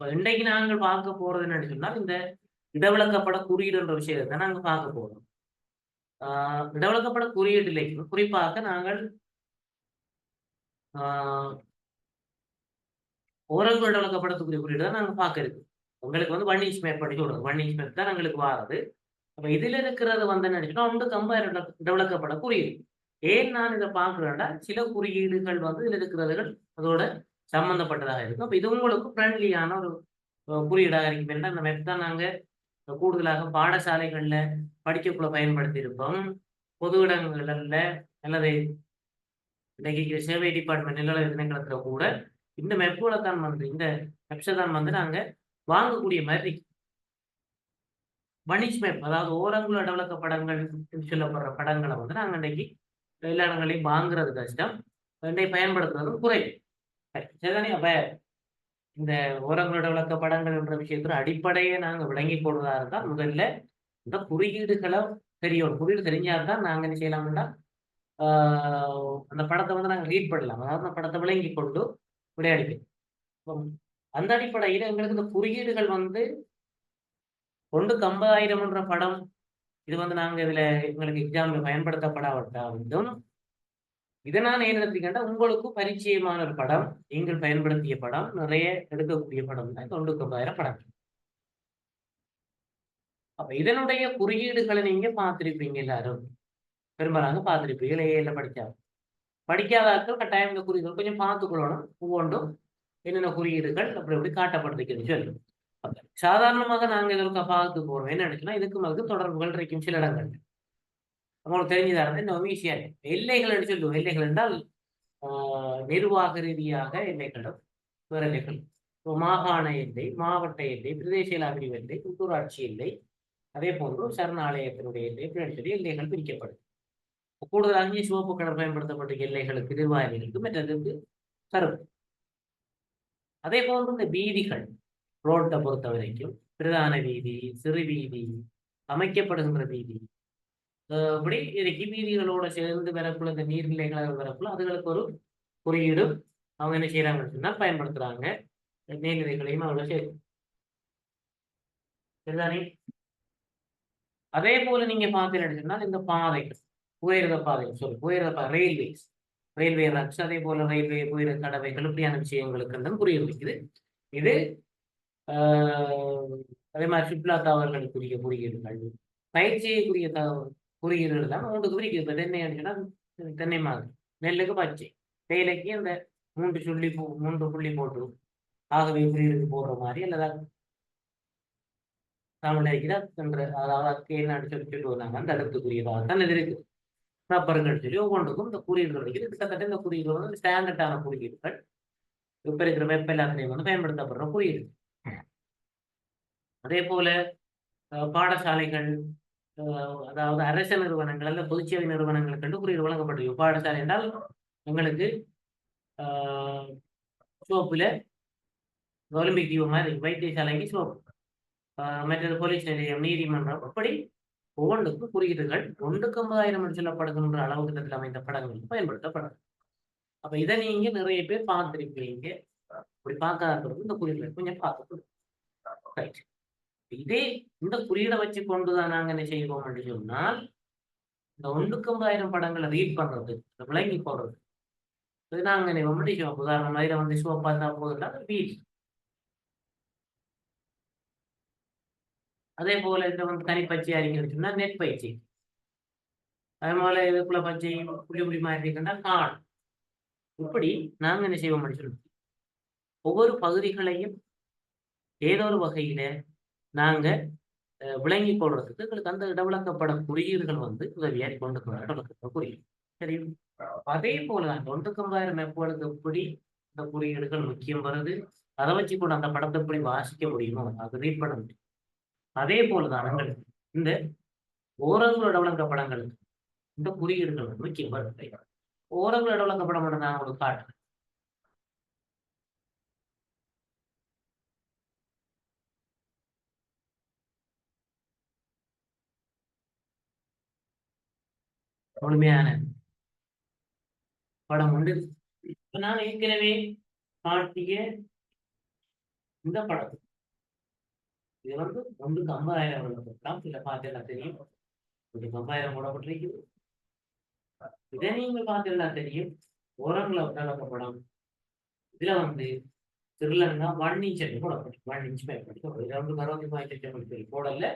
இப்ப இன்றைக்கு நாங்கள் பார்க்க போறது என்னன்னு சொன்னால் இந்த இடவிளக்கப்பட குறியீடுன்ற விஷயத்தை நாங்கள் பார்க்க போறோம். ஆஹ் இடவிளக்கப்பட குறியீட்டிலேயும் குறிப்பாக நாங்கள் ஆஹ் ஓரல் இடவிளக்கப்படத்துக்குரிய குறியீடு தான் நாங்கள் பார்க்க இருக்கு உங்களுக்கு வந்து ஒன் இன்ச் மேப் பண்ணி சொல்றது ஒன் இன்ச் மேப் தான் எங்களுக்கு வாரது. அப்ப இதுல இருக்கிறது வந்து நினைச்சுன்னா ஒன்று கம்பேர் டெவலக்கப்பட குறியீடு. ஏன் நான் இதை பார்க்கிறேன்னா சில குறியீடுகள் வந்து இதுல இருக்கிறதுகள் அதோட சம்பந்தப்பட்டதாக இருக்கும். அப்ப இது உங்களுக்கு ஃப்ரெண்ட்லியான ஒரு குறியீடாக இருக்கும். என்றால் அந்த மெப் தான் நாங்க கூடுதலாக பாடசாலைகள்ல படிக்கக்குள்ள பயன்படுத்தி இருப்போம் பொது இடங்கள்ல அல்லது இன்னைக்கு சேவை டிபார்ட்மெண்ட் நிலவர திணைக்களத்துல கூட இந்த மெப்புகளை தான் வந்து இந்த மெப்ஸை தான் வந்து நாங்க வாங்கக்கூடிய மாதிரி இருக்கு. வணிஜ் மேப் அதாவது ஓரங்குல டெவலக்க படங்கள் சொல்லப்படுற படங்களை வந்து நாங்க இன்னைக்கு எல்லா இடங்களையும் வாங்குறது கஷ்டம். இன்னைக்கு பயன்படுத்துறதும் குறைவு. சரிதானே? அப்ப இந்த ஓரங்களோட விளக்க படங்கள் என்ற விஷயத்துல அடிப்படையை நாங்க விளங்கி போடுறதா இருந்தால் முதல்ல இந்த குறியீடுகளை தெரியும் குறியீடு தெரிஞ்சாதான் நாங்க என்ன செய்யலாம்னா ஆஹ் அந்த படத்தை வந்து நாங்க ரீட் பண்ணலாம். அதாவது அந்த படத்தை விளங்கி கொண்டு விளையாடிக்கணும் அந்த அடிப்படையில் எங்களுக்கு இந்த குறியீடுகள் வந்து ஒன்று ஐம்பதாயிரம் என்ற படம் இது வந்து நாங்க இதுல எங்களுக்கு எக்ஸாம்ல பயன்படுத்தப்படாவிட்டாலும் இதனால் நான் ஏன் எடுத்துக்கிட்டா உங்களுக்கும் பரிச்சயமான ஒரு படம் நீங்கள் பயன்படுத்திய படம் நிறைய எடுக்கக்கூடிய படம் தான். இந்த படம். அப்ப இதனுடைய குறியீடுகளை நீங்க பார்த்திருப்பீங்க எல்லாரும். பெரும்பாலாக பார்த்திருப்பீங்க ஏல படிச்சா படிக்காத ஆட்கள் கட்டாயம் இந்த குறியீடுகள் கொஞ்சம் பார்த்துக்கொள்ளணும். ஒவ்வொன்றும் என்னென்ன குறியீடுகள் அப்படி எப்படி காட்டப்பட்டிருக்குன்னு சொல்லி சாதாரணமாக நாங்க இதற்கு பார்த்து போறோம். என்ன நினைச்சுன்னா இதுக்கு மறுக்கு தொடர்புகள் இருக்கும் சில இடங்கள் உங்களுக்கு தெரிஞ்சதா. இருந்தால் இன்னும் ஈஸியா எல்லைகள் என்று சொல்லுவோம். எல்லைகள் என்றால் நிர்வாக ரீதியாக எல்லைகளும் வேற எல்லைகள். இப்போ மாகாண எல்லை மாவட்ட எல்லை பிரதேச பிரிவு எல்லை உள்ளூராட்சி எல்லை அதே போன்று சரணாலயத்தினுடைய எல்லை இப்படின்னு சொல்லி எல்லைகள் பிரிக்கப்படும். கூடுதலாக சிவப்பு கலர் பயன்படுத்தப்பட்ட எல்லைகளுக்கு நிர்வாகிகளுக்கு மற்றதுக்கு கருப்பு. அதே போன்று இந்த வீதிகள் ரோட்டை பொறுத்த வரைக்கும் பிரதான வீதி சிறு வீதி அமைக்கப்படுகின்ற வீதி இப்படி இது வீதிகளோட சேர்ந்து வரக்குள்ள இந்த நீர்நிலைகளாக வரக்குள்ள அதுகளுக்கு ஒரு குறியீடு. அவங்க என்ன செய்யறாங்கன்னு சொன்னா பயன்படுத்துறாங்க. நீர்நிலைகளையும் அவங்க சேர்க்கும் சரிதானே? அதே போல நீங்க பார்த்தீங்கன்னு சொன்னால் இந்த பாதைகள். உயர்ந்த பாதைகள் சொல்லு உயர்ந்த பாதை ரயில்வேஸ் ரயில்வே ரக்ஸ் அதே போல ரயில்வே உயிர கடவைகள் இப்படியான விஷயங்களுக்கு புரிய வைக்குது இது ஆஹ் அதே மாதிரி சுற்றுலா தவறுகளுக்குரிய குறியீடுகள். பயிற்சிக்குரிய தகவல் குறியீடுகள் தான் மூன்று குறிக்கிறது இப்போ தென்னை அடிச்சுன்னா தென்னை மாதிரி நெல்லுக்கு பச்சை. தேயிலைக்கு அந்த மூன்று சுள்ளி போ மூன்று புள்ளி போட்டு ஆகவே குறியீடுக்கு போடுற மாதிரி அல்லது தமிழ் இருக்கிற என்ற அதாவது கேள்வி சொல்லி சொல்லிட்டு வந்தாங்க. அந்த இடத்துக்குரியதாக தான் இது இருக்கு ரப்பருங்கள் சொல்லி ஒவ்வொன்றுக்கும் இந்த குறியீடுகள் இருக்குது. கிட்டத்தட்ட இந்த குறியீடுகள் வந்து ஸ்டாண்டர்டான குறியீடுகள் இப்போ இருக்கிற வெப்ப எல்லாத்துலேயும் வந்து பயன்படுத்தப்படுற குறியீடு அதே போல பாடசாலைகள் அதாவது அரச நிறுவனங்கள் அல்ல பொதுச்சேவை நிறுவனங்களுக்கு என்று குறியீடு வழங்கப்பட்டிருக்கு பாடசாலை என்றால் எங்களுக்கு சோப்புல ஒலிம்பிக் தீவு மாதிரி வைத்தியசாலைக்கு சோப்பு. மற்ற மற்றது போலீஸ் நிலையம் நீதிமன்றம் அப்படி ஒவ்வொன்றுக்கும் குறியீடுகள் ஒன்றுக்கு ஐம்பதாயிரம் என்று சொல்லப்படுகின்ற அளவு திட்டத்தில் அமைந்த படங்கள் பயன்படுத்தப்படும் அப்ப இதை நீங்க நிறைய பேர் பார்த்திருப்பீங்க. அப்படி பார்க்காத இந்த குறியீடுகளை கொஞ்சம் பார்த்து ரைட் இதே இந்த குறியீடை வச்சு கொண்டுதான் நாங்க என்ன செய்வோம் என்று சொன்னால் இந்த ஒண்ணுக்கு ஐம்பதாயிரம் படங்களை ரீட் பண்றது இந்த விளங்கி போடுறது. இது நாங்க எப்படி செய்வோம்? இதை வந்து சிவப்பா இருந்தா போதுன்னா அதே போல இதுல வந்து தனிப்பயிற்சி அறிஞர் நெட் பயிற்சி. அதே போல இதுக்குள்ள பச்சை புள்ளி புள்ளி மாதிரி இருக்குன்னா கால் இப்படி நாங்க என்ன செய்வோம் சொல்லி ஒவ்வொரு பகுதிகளையும் ஏதோ ஒரு வகையில நாங்க அஹ், விளங்கி கொள்றதுக்கு எங்களுக்கு அந்த இடவிளக்கப்பட குறியீடுகள் வந்து உதவியாக கொண்டு இடவிளக்கப்பட குறியீடு. சரி. அதே போல தான் தொண்டுக்கம்பாயிரம் ஐம்பதாயிரம் எப்படி இந்த குறியீடுகள் முக்கியம் வருது? அதை வச்சு கூட அந்த படத்தை எப்படி வாசிக்க முடியுமோ அது ரீட் பண்ண முடியும். அதே போலதான் எங்களுக்கு இந்த ஓரங்களோட விளங்க படங்களுக்கு இந்த குறியீடுகள் வந்து முக்கியம் வருது. ஓரங்களோட விளங்க படம் நான் உங்களுக்கு காட்டுறேன். முழுமையான படம் உண்டு. இப்ப நான் ஏற்கனவே காட்டிய இந்த படம் இது வந்து ஒன்றுக்கு ஐம்பதாயிரம் விடப்பட்டால் சில பார்த்தீங்கன்னா தெரியும். ஒன்றுக்கு ஐம்பதாயிரம் விடப்பட்டிருக்குது இதை நீங்க பார்த்தீங்கன்னா தெரியும். ஓரங்களை விடப்பட்ட படம். இதுல வந்து திருலங்கா ஒன் இன்ச் அடி போடப்பட்டு ஒன் இன்ச் மேற்பட்டு. இது வந்து அறுபத்தி பாயிண்ட் போடல.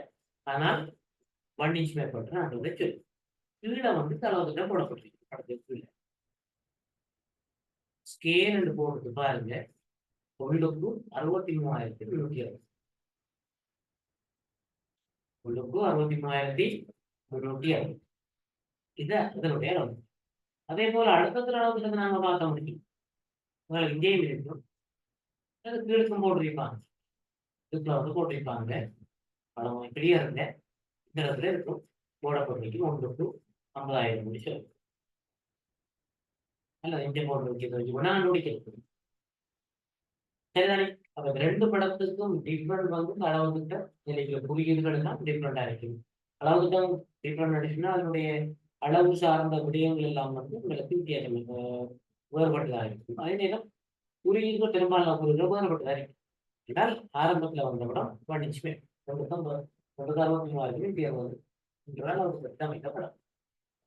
ஆனால் ஒன் இன்ச் மேற்பட்டு நான் அதை சொல்லி கீழே வந்து தளவுகிட்ட போடப்பட்டிருக்கு படத்துக்கு கீழே. ஸ்கேல் போடுறது பாருங்க. கொள்ளுக்கு அறுபத்தி மூவாயிரத்தி முன்னூத்தி அறுபது. கொள்ளுக்கு அறுபத்தி மூவாயிரத்தி முன்னூத்தி அறுபது. இது இதனுடைய அளவு. அதே போல அடுத்த அளவுக்கு நாங்க பார்க்க முடியும். உங்களுக்கு இங்கேயும் இருக்கும். அது கீழுக்கும் போட்டிருப்பாங்க. இதுக்குள்ள வந்து போட்டிருப்பாங்க. படம் இப்படியே இருங்க இந்த இடத்துல இருக்கும். போடப்பட்டிருக்கு. ஒன்றுக்கு ஐம்பதாயிரம் முடிச்சு. அல்ல இங்கே போட்டு வைக்கிறது. வச்சு நான் நோடிக்கிறது சரிதானே? அப்ப ரெண்டு படத்துக்கும் டிஃப்ரெண்ட் வந்து அளவுகிட்ட இன்னைக்கு குறியீடுகள் எல்லாம் டிஃப்ரெண்டா இருக்குது அளவுகிட்ட டிஃப்ரெண்ட் அடிச்சுன்னா அதனுடைய அளவு சார்ந்த விடயங்கள் எல்லாம் வந்து உங்களுக்கு வித்தியாசம் அஹ், வேறுபட்டதாக இருக்கும். அதே நேரம் குறியீடுகள் பெரும்பாலான குறியீடுகள் வேறுபட்டதாக இருக்கும் என்றால் ஆரம்பத்துல வந்த படம் வடிச்சுமே ரெண்டு தான் ரெண்டு அறுபத்தி மூவாயிரத்தி நூற்றி அறுபது என்றால் அவருக்கு திட்டமிட்ட படம்.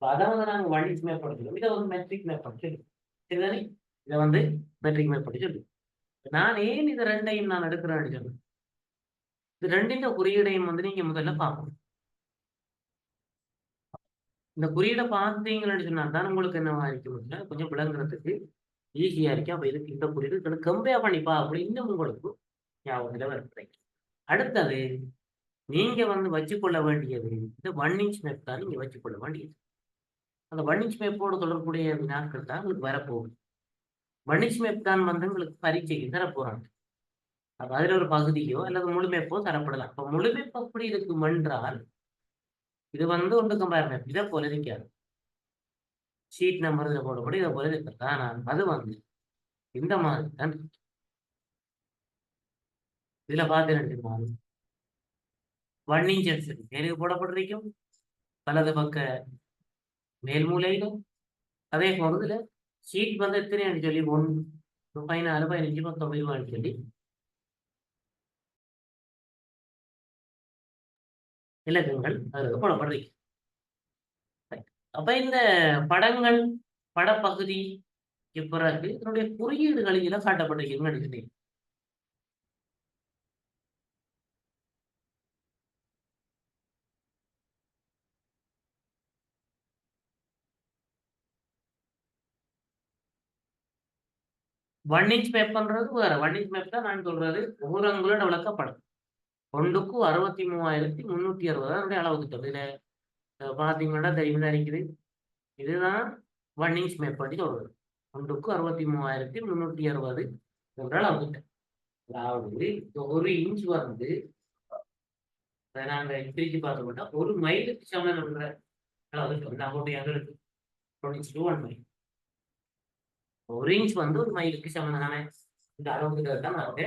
அதை வந்து நாங்கள் வடிச்சு மேம்படுத்துகிறோம் இதை வந்து மெட்ரிக் மேம்படுத்தி சொல்லுவோம் சரிதானே? இதை வந்து மெட்ரிக் மேம்படுத்தி சொல்லுவோம் நான் ஏன் இது ரெண்டையும் நான் எடுக்கிறேன்னு சொன்னேன்? இது ரெண்டின் குறியீடையும் வந்து நீங்க முதல்ல பார்க்கணும். இந்த குறியீடை பார்த்தீங்கன்னு சொன்னா தான் உங்களுக்கு என்னவா இருக்க முடியல கொஞ்சம் விளங்குறதுக்கு ஈஸியா இருக்கு. அப்ப இதுக்கு இந்த குறியீடு இதுக்கு கம்பேர் பண்ணிப்பா அப்படி இன்னும் உங்களுக்கு ஞாபகத்துல வருது அடுத்தது நீங்க வந்து வச்சுக்கொள்ள வேண்டியது இந்த ஒன் இன்ச் மேப் தான் நீங்க வச்சுக்கொள்ள வேண்டியது. அந்த ஒன் மேப்போடு தொடர்புடைய நாட்கள் தான் உங்களுக்கு வரப்போகுது. ஒன் மேப் தான் வந்து உங்களுக்கு பரீட்சைக்கு தரப்போறாங்க. அப்ப அதுல ஒரு பகுதியோ அல்லது முழுமைப்போ தரப்படலாம். அப்ப முழு கூட அப்படி இருக்கும் என்றால் இது வந்து ஒன்று கம்பேர் மேப் இதை போல இருக்காது ஷீட் நம்பர் இதில் போடப்படும் இதை போல இருக்கிறது ஆனால் அது வந்து இந்த மாதிரி தான் இதுல பார்த்து ரெண்டு மாதிரி. ஒன் மேலுக்கு போடப்பட்டிருக்கும். வலது பக்க மேல்மூலையிலும் அதே போல சீட் வந்து எத்தனை சொல்லி ஒன்று பதினாலு பதினஞ்சு பத்தொன்பது ரூபான்னு சொல்லி இலக்கங்கள் அதுக்கு போடப்படுறீங்க அப்ப இந்த படங்கள் படப்பகுதி பிறகு இதனுடைய குறியீடுகள் இதெல்லாம் நினைக்கிறேன் ஒன் இன்ச் மேப் வேற. ஒன் இன்ச் மேப் தான் நான் சொல்றது ஊரங்களோட விளக்கப்படம். ஒன்றுக்கு அறுபத்தி மூவாயிரத்தி முன்னூத்தி அறுபது. அதனுடைய அளவு திட்டம் இதில் பார்த்தீங்கன்னா பாத்தீங்கன்னா தெரியும் இருக்குது இதுதான் ஒன் இன்ச் மேப் பண்ணி சொல்றது ஒன்றுக்கு அறுபத்தி மூவாயிரத்தி முன்னூத்தி அறுபது. என்ற அளவு திட்டம் அதாவது ஒரு இன்ச் வந்து நாங்கள் பிரித்து பார்த்தோம்னா ஒரு மைலுக்கு சமன் என்ற அளவு திட்டம் நான் ஒன் எங்க டூ ஒன் மைல். ஒரு இன்ச் வந்து ஒரு மைலுக்கு சமனான இந்த அளவு தான் நாங்க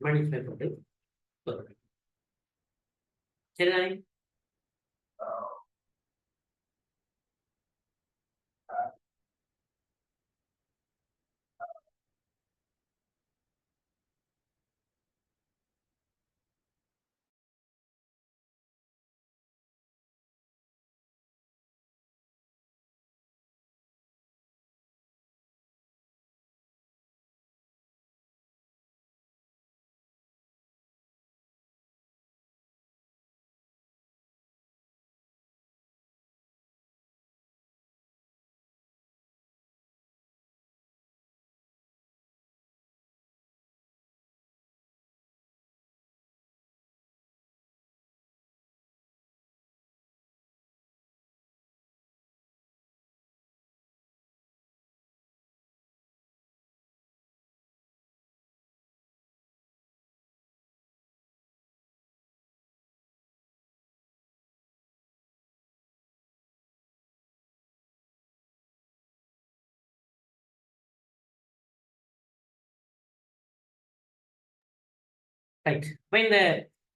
மேனேஜ்மெண்ட் போட்டு சொல்றேன் ரைட் இப்ப இந்த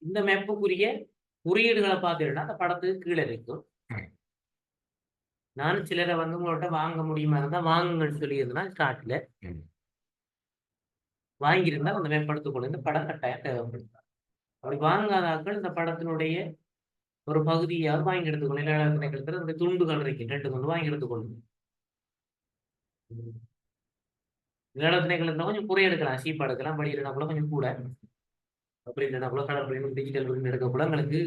இந்த மேப்புக்குரிய குறியீடுகளை பார்த்தீங்கன்னா அந்த படத்துக்கு கீழே இருக்கும் நான் சிலரை வந்து உங்கள்கிட்ட வாங்க முடியுமா இருந்தா வாங்குங்கன்னு சொல்லியிருந்தேன் ஸ்டார்ட்ல ம். வாங்கியிருந்தால் அந்த மேப் எடுத்துக்கொண்டு இந்த படம் கட்டாயம் தேவைப்படும் அப்படி வாங்காத ஆட்கள் இந்த படத்தினுடைய ஒரு பகுதியாவது வாங்கி எடுத்துக்கொள்ளும் இளைஞர் திணைக்களத்தில் இந்த துண்டுகள் இருக்கு ரெண்டு துண்டு வாங்கி எடுத்துக்கொள்ளும் இளைஞர் திணைக்களத்தில் கொஞ்சம் குறை எடுக்கலாம் சீப்பா எடுக்கலாம் படி கூட கொஞ்சம் கூட. அப்படி இல்லைனா கூட கலர் பிரிண்ட் டிஜிட்டல் பிரிண்ட் எடுக்க கூட உங்களுக்கு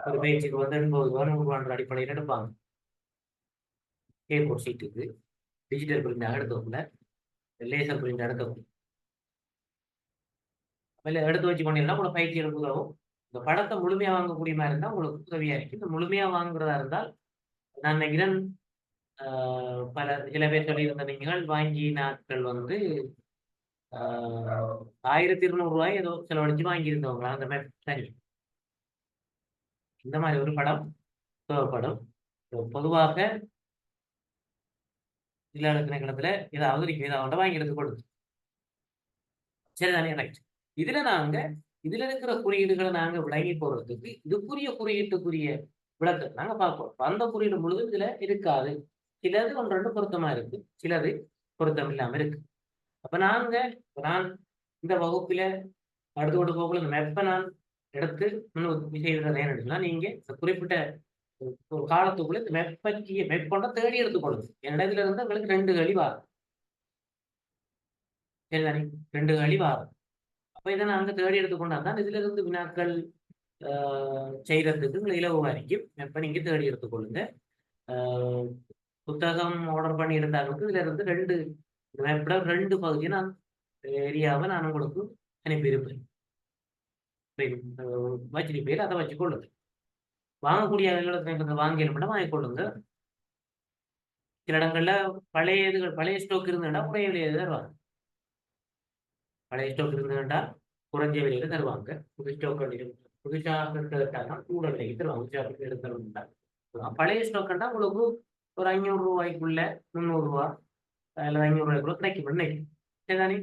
ஒரு பேஜுக்கு வந்து எண்பது ரூபா நூறு ரூபான்ற அடிப்படையில் எடுப்பாங்க. ஏ ஃபோர் சீட்டுக்கு டிஜிட்டல் பிரிண்ட் எடுத்தவங்கள லேசர் பிரிண்ட் எடுத்தவங்க அதில் எடுத்து வச்சு கொண்டீங்கன்னா உங்களை பயிற்சி எடுக்க உதவும். இந்த படத்தை முழுமையாக வாங்கக்கூடிய மாதிரி இருந்தால் உங்களுக்கு உதவியாக இருக்கு இந்த முழுமையாக வாங்குறதா இருந்தால் நான் நினைக்கிறேன் ஆஹ், பல சில பேர் சொல்லியிருந்த நீங்கள் வாங்கி நாட்கள் வந்து ஆயிரத்தி இருநூறு ரூபாய் ஏதோ செலவழிச்சு வாங்கியிருந்தவங்களா? அந்த மாதிரி. சரி. இந்த மாதிரி ஒரு படம் தேவைப்படும். பொதுவாக இல்லாத திணைக்களத்துல ஏதாவது நீங்க ஏதாவது வாங்கி எடுத்து கொடுத்து. சரிதானே? ரைட் இதுல நாங்க இதுல இருக்கிற குறியீடுகளை நாங்க விளங்கி போறதுக்கு இதுக்குரிய குறியீட்டுக்குரிய விளக்கத்தை நாங்க பார்ப்போம். அந்த குறியீடு முழுதும் இதுல இருக்காது. சிலது ஒன்று ரெண்டு பொருத்தமா இருக்கு. சிலது பொருத்தம் இல்லாம இருக்கு. அப்ப நாங்க நான் இந்த வகுப்புல அடுத்து கொண்டு போகல இந்த மெப்பை நான் எடுத்து இன்னும் செய்யறது நீங்க குறிப்பிட்ட ஒரு காலத்துக்குள்ள இந்த மெப் மெப்பொண்ட தேடி எடுத்துக்கொள்ளுது என்னோட இதுல இருந்து உங்களுக்கு ரெண்டு கழி வாரம். சரிதானே? ரெண்டு கழி வாரம். அப்ப இதை நாங்க தேடி எடுத்துக்கொண்டா தான் இதுல இருந்து வினாக்கள் ஆஹ், செய்யறதுக்கு உங்களுக்கு இருக்கும் மெப்பை நீங்க தேடி எடுத்துக்கொள்ளுங்க. ஆஹ், புத்தகம் ஆர்டர் பண்ணி இருந்தாலும் இதுல இருந்து ரெண்டு மெப்பட ரெண்டு பகுதி நான் ஏரியாவை நான் உங்களுக்கு அனுப்பியிருப்பேன் வச்சிருப்பேன் அதை வச்சுக்கொள்ளுங்க வாங்கக்கூடிய இடத்துல வாங்கி மட்டும் வாங்கிக்கொள்ளுங்க சில இடங்கள்ல பழைய இதுகள் பழைய ஸ்டோக் இருந்ததுன்னா குறைய விலையில தருவாங்க. பழைய ஸ்டோக் இருந்ததுன்னா குறைஞ்ச விலையில தருவாங்க. புது ஸ்டாக் புதுசாக கேட்டாங்கன்னா கூட விலைக்கு தருவாங்க. புதுசாக எடுத்தாங்க பழைய ஸ்டாக்னா உங்களுக்கு ஒரு ஐநூறு ரூபாய்க்குள்ள முந்நூறு ரூபா இல்லை ஐநூறு ரூபாய்க்குள்ள கிடைக்கும் நினைக்கிறேன் சரிதானே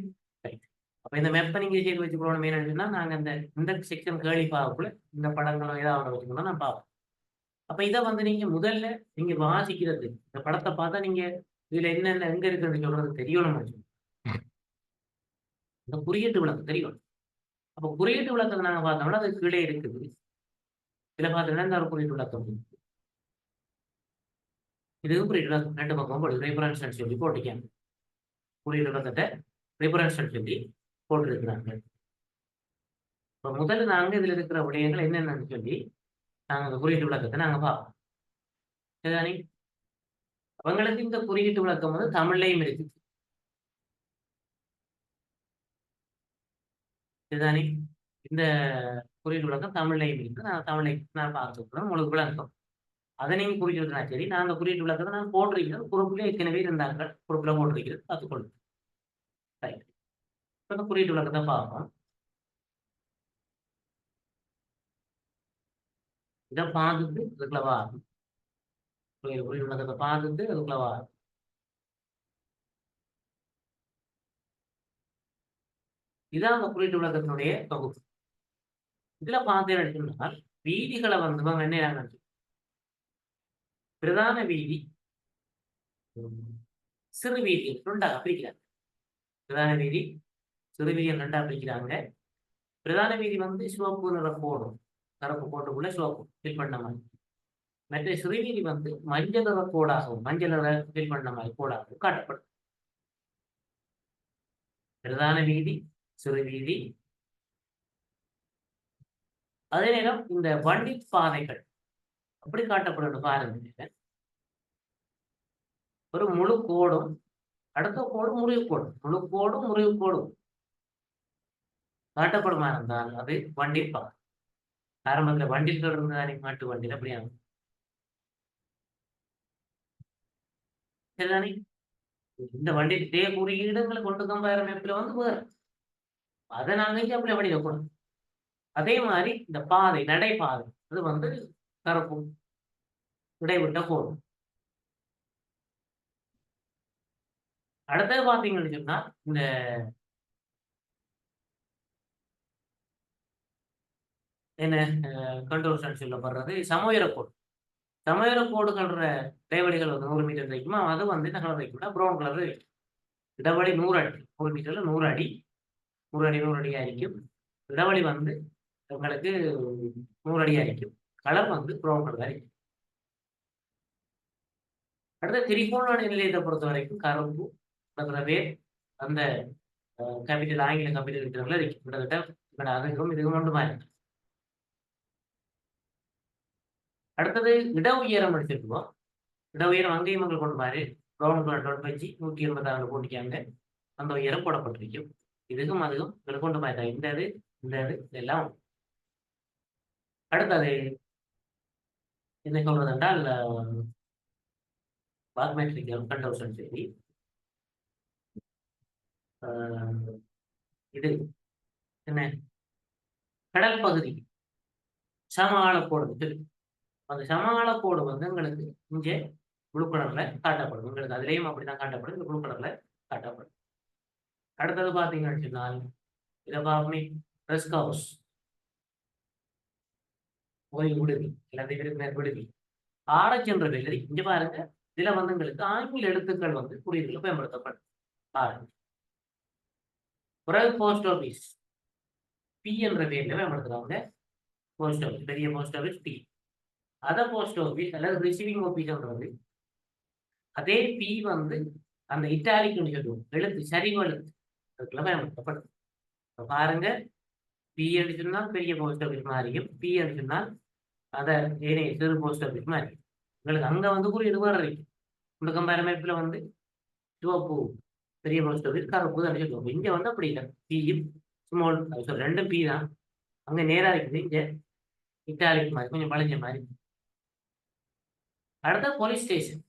ரைட் அப்போ இந்த மெப்பை நீங்கள் செய்து வச்சுக்கணும் மெயின் என்னன்னா நாங்கள் இந்த இந்த செக்ஷன் கேள்வி பார்க்கக்குள்ள இந்த படங்களோ ஏதாவது வச்சுக்கணும் நான் பார்ப்போம் அப்ப இதை வந்து நீங்க முதல்ல நீங்க வாசிக்கிறது இந்த படத்தை பார்த்தா நீங்க இதுல என்னென்ன எங்க இருக்குன்னு சொல்றது தெரியணும் இந்த குறியீட்டு விளக்கம் தெரியும். அப்ப குறியீட்டு விளக்கத்தை நாங்க பார்த்தோம்னா அது கீழே இருக்குது. இதுல பார்த்தோம்னா இந்த ஒரு குறியீட்டு விளக்கம் இருக்கு. இதுவும் குறியீட்டு ரெண்டு பக்கம் போடுது ரெஃபரன்ஸ் சொல்லி போட்டிருக்காங்க. குறியீட்டு விளக்கத்தை ரெஃபரன்ஸ் சொல்லி போட்டிருக்கிறாங்க. இப்போ முதல்ல நாங்க இதுல இருக்கிற விடயங்கள் என்னென்னு சொல்லி நாங்க அந்த குறியீட்டு விளக்கத்தை நாங்க பார்ப்போம். சரிதானே? அவங்களுக்கு இந்த குறியீட்டு விளக்கம் வந்து தமிழ்லையும் இருக்கு. சரிதானே? இந்த குறியீட்டு விளக்கம் தமிழ்லையும் இருக்கு. நான் தமிழை நான் பார்த்துக்கிறோம் உங்களுக்கு விளக்கம். அதை நீங்க சரி நான் அந்த குறியீட்டு விளக்கத்தை நான் போட்டிருக்கிறேன். குரூப்ல ஏற்கனவே இருந்தார்கள். குரூப்ல போட்டிருக்கிறது. பார்த்துக்கொள்ளுங்க. ரைட் இப்போ குறியீட்டு விளக்கத்தை பார்ப்போம். இதை பார்த்துட்டு இதுக்குள்ள ஆகும் குறியீட்டு விளக்கத்தை பார்த்துட்டு அதுக்குள்ள வா. இதான் அந்த குறியீட்டு விளக்கத்தினுடைய தொகுப்பு. இதுல பார்த்தீங்கன்னா வீதிகளை வந்து என்ன நினைச்சு பிரதான வீதி. சிறு வீதி ரெண்டாக பிரிக்கிறாங்க பிரதான வீதி சிறு வீதி ரெண்டா பிரிக்கிறாங்க. பிரதான வீதி வந்து சிவப்பு நிற கோடும் கருப்பு கோட்டுக்குள்ள சிவப்பு ஃபில் பண்ண மாதிரி. மற்ற சிறு வீதி வந்து மஞ்சள் நிற கோடாகவும் மஞ்சள் நிற ஃபில் பண்ண மாதிரி கோடாகவும் காட்டப்படும். பிரதான வீதி சிறு வீதி. அதே நேரம் இந்த வண்டி பாதைகள் அப்படி காட்டப்படுது பாருங்க. ஒரு முழு கோடும் அடுத்த கோடு முறிவு கோடும் முழு கோடும் முறிவு கோடும். காட்டப்படுமா இருந்தால் அது வண்டி பாதை ஆரம்பத்துல வண்டியில் தொடர்ந்து மாட்டு வண்டியில் அப்படியா சரிதானே? இந்த வண்டி இதே குறியீடுங்களை கொண்டு கம்பாயிர மேப்பில் வந்து வேறு அதை நாங்கள் அப்படி அப்படி பண்ணிடக்கூடாது அதே மாதிரி இந்த பாதை நடைபாதை அது வந்து நடக்கும் விடைவிட்ட போதும். அடுத்தது பார்த்தீங்கன்னு சொன்னா இந்த என்ன கண்டோர்ஷன் சொல்லப்படுறது சமோயர கோடு சமோயர கோடுகள்ற இடைவெளிகள் வந்து நூறு மீட்டர் வைக்குமா? அது வந்து என்ன கலர் வைக்கும்னா ப்ரௌன் கலர் வைக்கும். இடைவெளி நூறு அடி. நூறு மீட்டர்ல நூறு அடி. நூறு அடி நூறு அடி இருக்கும். இடைவெளி வந்து உங்களுக்கு நூறு அடி இருக்கும். கலர் வந்து குரோம் கலராக இருக்கும் அடுத்த திரிகோண நிலையத்தை பொறுத்த வரைக்கும் கரும்பு அப்புறவே அந்த கபிட்டல் ஆங்கில கபிட்டல் இருக்கிறவங்கள கிட்டத்தட்ட அதுக்கும் இதுக்கும் ஒன்று மாறி அடுத்தது இட உயரம் எடுத்துருக்குவோம் இட உயரம் அங்கேயும் மக்கள் கொண்டு மாறி கவர்மெண்ட் டோட் வச்சு நூற்றி எண்பத்தி ஆறு போட்டிக்காங்க அந்த உயரம் போடப்பட்டிருக்கும் இதுக்கும் அதுக்கும் கொண்டு மாறிட்டாங்க இந்த இது இந்த இது இதெல்லாம் அடுத்தது என்ன சொல்றது என்றால் பாத்மெட்ரிக் செய்தி. இது என்ன? கடல் பகுதி. சமகால கோடு அந்த சம ஆழக்கோடு வந்து உங்களுக்கு இங்கே ப்ளூ கலர்ல காட்டப்படும். உங்களுக்கு அதுலேயும் அப்படிதான் காட்டப்படும். இந்த ப்ளூ கலர்ல காட்டப்படும். அடுத்தது பார்த்தீங்கன்னு சொன்னால் இதை பார்ப்போமே ரெஸ்க் ஹவுஸ் போய் விடுதி எல்லாத்தையும் விருந்தினர் விடுதி ஆராய்ச்சி என்ற வெள்ளரி இங்க பாருங்க இதுல வந்து ஆங்கில எழுத்துக்கள் வந்து குறியீடுகள் பயன்படுத்தப்படும். பாருங்க. பிறகு போஸ்ட் ஆஃபீஸ் பி என்ற பேர்ல பயன்படுத்துறாங்க போஸ்ட் ஆஃபீஸ் பெரிய போஸ்ட் ஆஃபீஸ் பி அத போஸ்ட் ஆஃபீஸ் அல்லது ரிசீவிங் ஆஃபீஸ்ன்றது அதே பி வந்து அந்த இட்டாலிக் சொல்லுவோம் எழுத்து சரிவு எழுத்து. அதுக்குள்ள பயன்படுத்தப்படும். பாருங்க பி சொன்னால் பெரிய போஸ்ட் ஆஃபீஸ் மாறியும் பி சொன்னால் அதை ஏனைய சிறு போஸ்ட் ஆஃபீஸ் மாதிரி உங்களுக்கு அங்க வந்து குறியீடு வேறு இருக்கு. இந்த கம்பேரமைப்பில் வந்து சிவப்பு பெரிய போஸ்ட் ஆஃபீஸ் கருப்பு தான் சொல்லுவோம் இங்க வந்து அப்படி இல்லை. பியும் ஸ்மால் சாரி ரெண்டும் பி தான். அங்க நேரா இருக்குது. இங்க இட்டாலிக் மாதிரி கொஞ்சம் பழஞ்ச மாதிரி. அடுத்த போலீஸ் ஸ்டேஷன்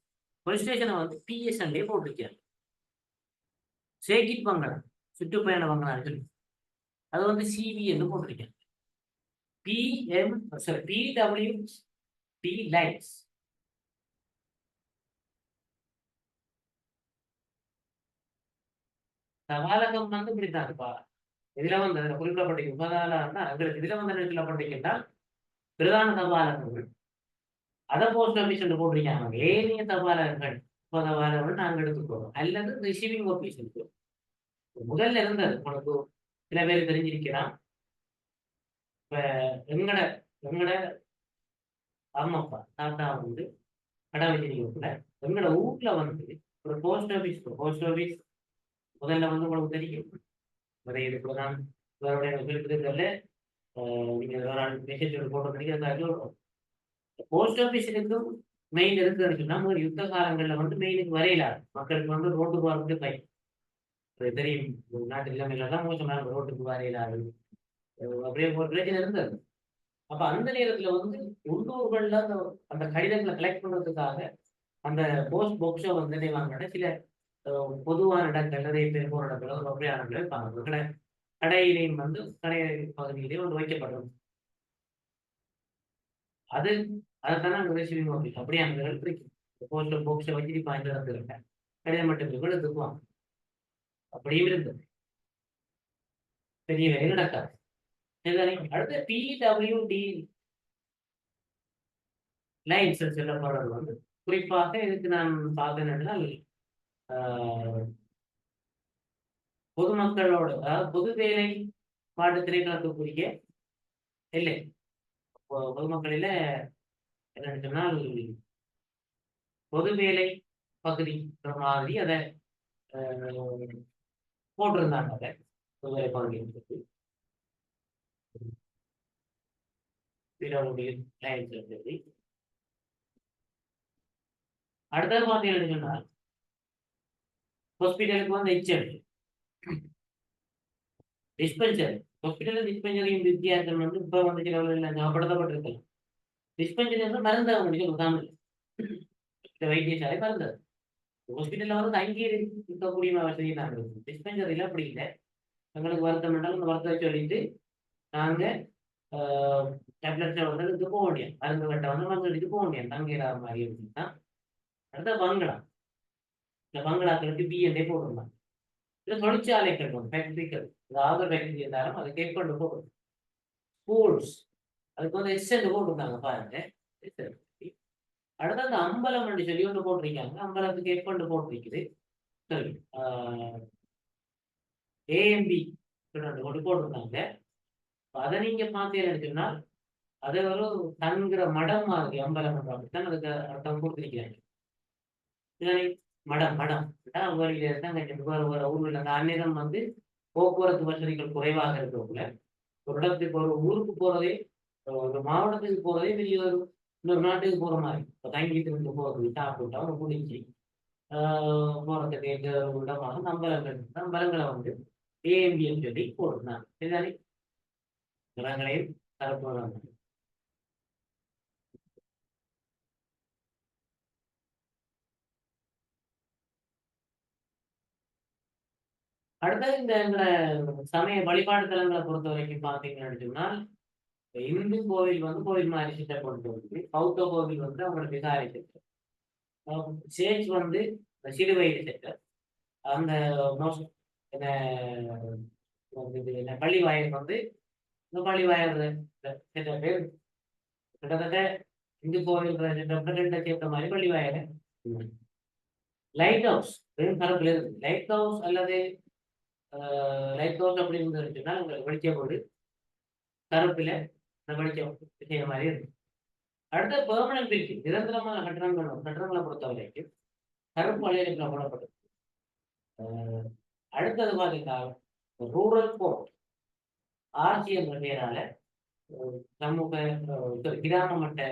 போலீஸ் ஸ்டேஷனை வந்து பிஎஸ்என்லே போட்டிருக்காரு. சேகிட் பங்களா சுற்றுப்பயண பங்களான்னு சொல்லி. அது வந்து சிவி என்று P PM sorry PW D lines சவாலகம் வந்து இப்படித்தான் இருப்பா. இதுல வந்து குறிப்பிடப்பட்டிருக்க உபதாலான்னா எங்களுக்கு இதுல வந்து குறிப்பிடப்பட்டிருக்கின்றா பிரதான தபாலகங்கள் அதை போஸ்ட் ஆஃபீஸ் என்று போட்டிருக்காங்க. ஏனைய தபாலகங்கள் உபதபாலகங்கள் நாங்கள் எடுத்துக்கோம் அல்லது ரிசீவிங் ஆஃபீஸ் இருக்கு முதல்ல இருந்தது உனக்கு சில பேர் தெரிஞ்சிருக்கிறான் இப்ப எங்கட எங்கட அம்மப்பா தாத்தா வந்து கடவுள் வச்சிருக்கல எங்கட வந்து ஒரு போஸ்ட் ஆஃபீஸ் போஸ்ட் ஆஃபீஸ் முதல்ல வந்து உங்களுக்கு தெரியும். நிறைய இவருடைய குறிப்பிட்டதில் நீங்க மெசேஜ் போட்டு போஸ்ட் ஆஃபீஸ் இருக்கும் மெயின் இருக்குன்னு சொன்னா யுத்த காலங்கள்ல வந்து மெயினுக்கு வரையில மக்களுக்கு வந்து ரோட்டு போறதுக்கு பையன் தெரியும் நாட்டு நிலைமையில மோசமான ரோட்டுக்கு வரையிலாது அப்படியே ஒரு பிரச்சனை இருந்தது அப்ப அந்த நேரத்துல வந்து உள்ளூர்கள்ல அந்த அந்த கடிதங்களை கலெக்ட் பண்றதுக்காக அந்த போஸ்ட் பாக்ஸை வந்து நினைவாங்க சில பொதுவான இடங்கள் நிறைய பேர் போற இடங்கள் அப்படியான இடங்கள் இருப்பாங்க கடை கடையிலையும் வந்து கடை பகுதியிலையும் வந்து வைக்கப்படும். அது அதைத்தானே அங்கே ரிசீவிங் ஆஃபீஸ் அப்படியே அந்த இடத்துல போஸ்ட் பாக்ஸை வச்சிருப்பாங்க பாய்ந்த இடத்துல. இருக்கேன் கடிதம் மட்டும் எடுத்துக்குவாங்க அப்படியும் இருந்தது. பெரிய வேலை நடக்காது. அடுத்த பிடபிள்யூடி லைன்ஸ் சொல்லப்படுறது வந்து குறிப்பாக இதுக்கு நான் பார்த்தேன்னா பொதுமக்களோட பொது வேலை பாட்டு திரைக்களத்துக்குரிய இல்லை பொதுமக்களில என்னன்னு சொன்னால் பொது வேலை பகுதி மாதிரி அதை போட்டிருந்தாங்க அதை. பொது வேலை பகுதி இருந்தது அடுத்தது பார்த்தீங்கன்னு சொன்னால் ஹாஸ்பிட்டலுக்கு வந்து ஹெச்எம் டிஸ்பென்சர் ஹாஸ்பிட்டல் டிஸ்பென்சரியும் வித்தியாசம் வந்து இப்போ வந்து சிலவர்கள் ஞாபகப்படுத்தப்பட்டிருக்கலாம். டிஸ்பென்சரி வந்து மருந்து முடிச்சு உதாரணம் வைத்தியசாலை மருந்து ஹாஸ்பிட்டல்ல வந்து தங்கி இருக்கக்கூடிய வசதி தான் இருக்கும். டிஸ்பென்சரியில் அப்படி இல்லை. எங்களுக்கு வருத்தம் என்றாலும் அந்த வருத்தத்தை சொல்லிட்டு நாங்கள் டேப்லெட்ஸை வந்து இது போக முடியும் மருந்து கட்ட வந்து மருந்து இது போக முடியும் தங்கிற மாதிரி அப்படின்னா அடுத்த பங்களா. இந்த பங்களாக்களுக்கு பிஎன்ஏ போட்டிருந்தாங்க. இல்லை தொழிற்சாலைகள் ஃபேக்டரிகள் ஏதாவது ஃபேக்டரி இருந்தாலும் அதை கேக் கொண்டு போடும் ஸ்கூல்ஸ் அதுக்கு வந்து எஸ்என் போட்டிருந்தாங்க பாருங்க. அடுத்து அந்த அம்பலம் சொல்லி ஒன்று போட்டிருக்காங்க. அம்பலத்துக்கு கேக் கொண்டு போட்டிருக்குது. சரி ஏஎம்பி ஒன்று கொண்டு போட்டிருந்தாங்க அதை நீங்க பார்த்தீங்கன்னு சொன்னால் அது ஒரு தங்குற மடம் மாதிரி அம்பலம் அப்படித்தான் அதுக்கு அர்த்தம் கொடுத்துருக்கிறாங்க. மடம் மடம். மடம் வேறு வேறு ஊர்ல அந்த அந்நிறம் வந்து போக்குவரத்து வசதிகள் குறைவாக இருக்கிறவங்கள ஒரு இடத்துக்கு ஒரு ஊருக்கு போறதே ஒரு மாவட்டத்துக்கு போறதே பெரிய ஒரு இன்னொரு நாட்டுக்கு போற மாதிரி இப்போ தங்கிட்டு இருந்து போறது சாப்பிட்டா ஒரு குடிச்சு போறதுக்கு எங்க இடமாக நம்பலங்கள் நம்பலங்களை வந்து ஏஎம்பின்னு சொல்லி போட்டுருந்தாங்க சரிதானே நிறங்களையும் தரப்போறாங்க அடுத்தது இந்த சமய வழிபாடு தலங்களை பொறுத்த வரைக்கும் பார்த்தீங்கன்னு சொன்னால் இந்து கோவில் வந்து கோவில் மாதிரி சிட்டை கொண்டு வந்து பௌத்த கோவில் வந்து அவங்களோட விகாரி சிட்டை சேர்ச் வந்து சிறுவயது சிட்டை அந்த மோஸ்ட் என்ன பள்ளி வாயல் வந்து இந்த பள்ளி வாயல் பேர் கிட்டத்தட்ட இந்து கோவில் ரெண்டு சேர்த்த மாதிரி பள்ளி வாயல். லைட் ஹவுஸ் வெறும் கருப்புல இருக்கு. லைட் ஹவுஸ் அல்லது லைட் ஹவுஸ் அப்படின்னு இருந்துச்சுன்னா உங்களுக்கு வெளிச்சம் போடு கருப்புல வெளிச்சம் செய்ய மாதிரி இருக்கு. அடுத்த பெர்மனன்ட் பில்டிங் நிரந்தரமான கட்டணங்கள் கட்டணங்களை பொறுத்த வரைக்கும் கருப்பு வலையில போடப்பட்டது. அடுத்தது பார்த்தீங்கன்னா ரூரல் கோர்ட் ஆட்சி என்ற பெயரால சமூக கிராம மட்ட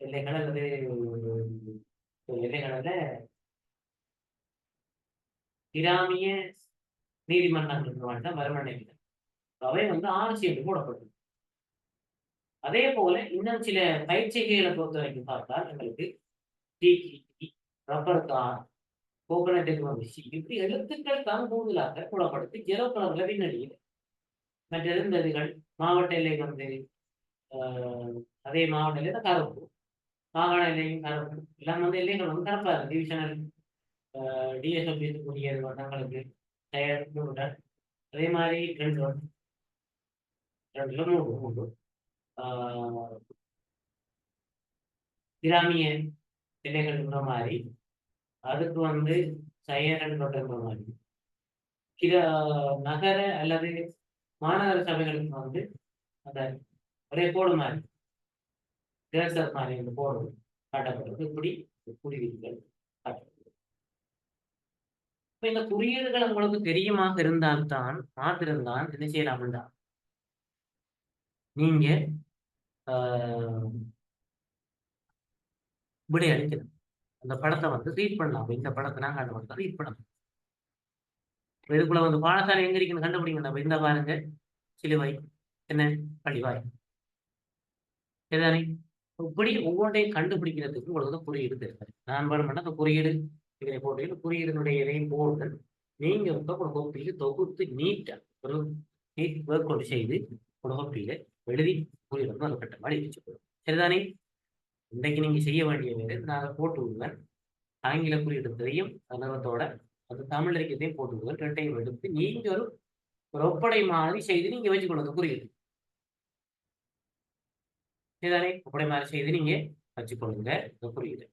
எல்லைகள் அல்லது எல்லைகளில் கிராமிய நீதிமன்றங்கள் வரமடைகிறது அவை வந்து ஆட்சி என்று போடப்பட்டது. அதே போல இன்னும் சில பயிற்சிகளை பொறுத்த வரைக்கும் பார்த்தால் எங்களுக்கு ரப்பர் கார் கோகனட் டெக்னாலஜி இப்படி எழுத்துக்கள் தான் கூடுதலாக புலப்படுத்தி ஜெரோ கலர்ல பின்னணியில் மற்ற இருந்ததுகள் மாவட்ட எல்லை வந்து அதே மாவட்ட எல்லை தான் கருப்பு மாகாண எல்லையும் கருப்பு எல்லாம் வந்து எல்லைகள் வந்து கருப்பா இருக்கு டிவிஷனல் டிஎஸ் கூடிய தங்களுக்கு தயார் அதே மாதிரி ரெண்டு ரெண்டுல மூணு மூணு கிராமிய எல்லைகள் மாதிரி அதுக்கு வந்து சையரன் தொடர்பு மாதிரி. நகர அல்லது மாநகர சபைகளுக்கு வந்து அந்த ஒரே கோடு மாதிரி. கிரேசர் மாதிரி அந்த கோடு காட்டப்படுறது இப்படி குறியீடுகள் காட்டப்படுது. இப்ப இந்த குறியீடுகள் உங்களுக்கு தெரியுமாக இருந்தால்தான் மாத்திருந்தான் என்ன செய்யலாம்டா நீங்க விடை அளிக்கலாம் அந்த படத்தை வந்து ரீட் பண்ணலாம். இந்த படத்தை நாங்கள் அந்த படத்தை ரீட் பண்ணலாம். இதுக்குள்ள வந்து பாடசாலை எங்க இருக்குன்னு கண்டுபிடிங்க இந்த பாருங்க. சிலுவை என்ன பள்ளிவாய் சரிதானே இப்படி ஒவ்வொன்றையும் கண்டுபிடிக்கிறதுக்கு உங்களுக்கு குறியீடு தெரியாது நான் பண்ண அந்த குறியீடு இதனை போட்டியில் குறியீடுனுடைய இதையும் போடுங்கள் நீங்க ஒரு கோப்பியில தொகுத்து நீட்டா ஒரு நீட் ஒர்க் அவுட் செய்து ஒரு எழுதி குறியீடு வந்து அந்த கட்ட மாதிரி சரிதானே? இன்றைக்கு நீங்க செய்ய வேண்டிய வேலை நான் போட்டு விடுவேன். ஆங்கில குறியீடு தெரியும் அது தமிழ் இலக்கியத்தையும் போட்டு விடுவேன். ரெண்டையும் எடுத்து நீங்க ஒரு ஒரு ஒப்படை மாதிரி செய்து நீங்க வச்சுக்கொள்ளுங்க குறியீடு. சரிதானே? ஒப்படை மாதிரி செய்து நீங்க வச்சுக்கொள்ளுங்க இந்த குறியீடு.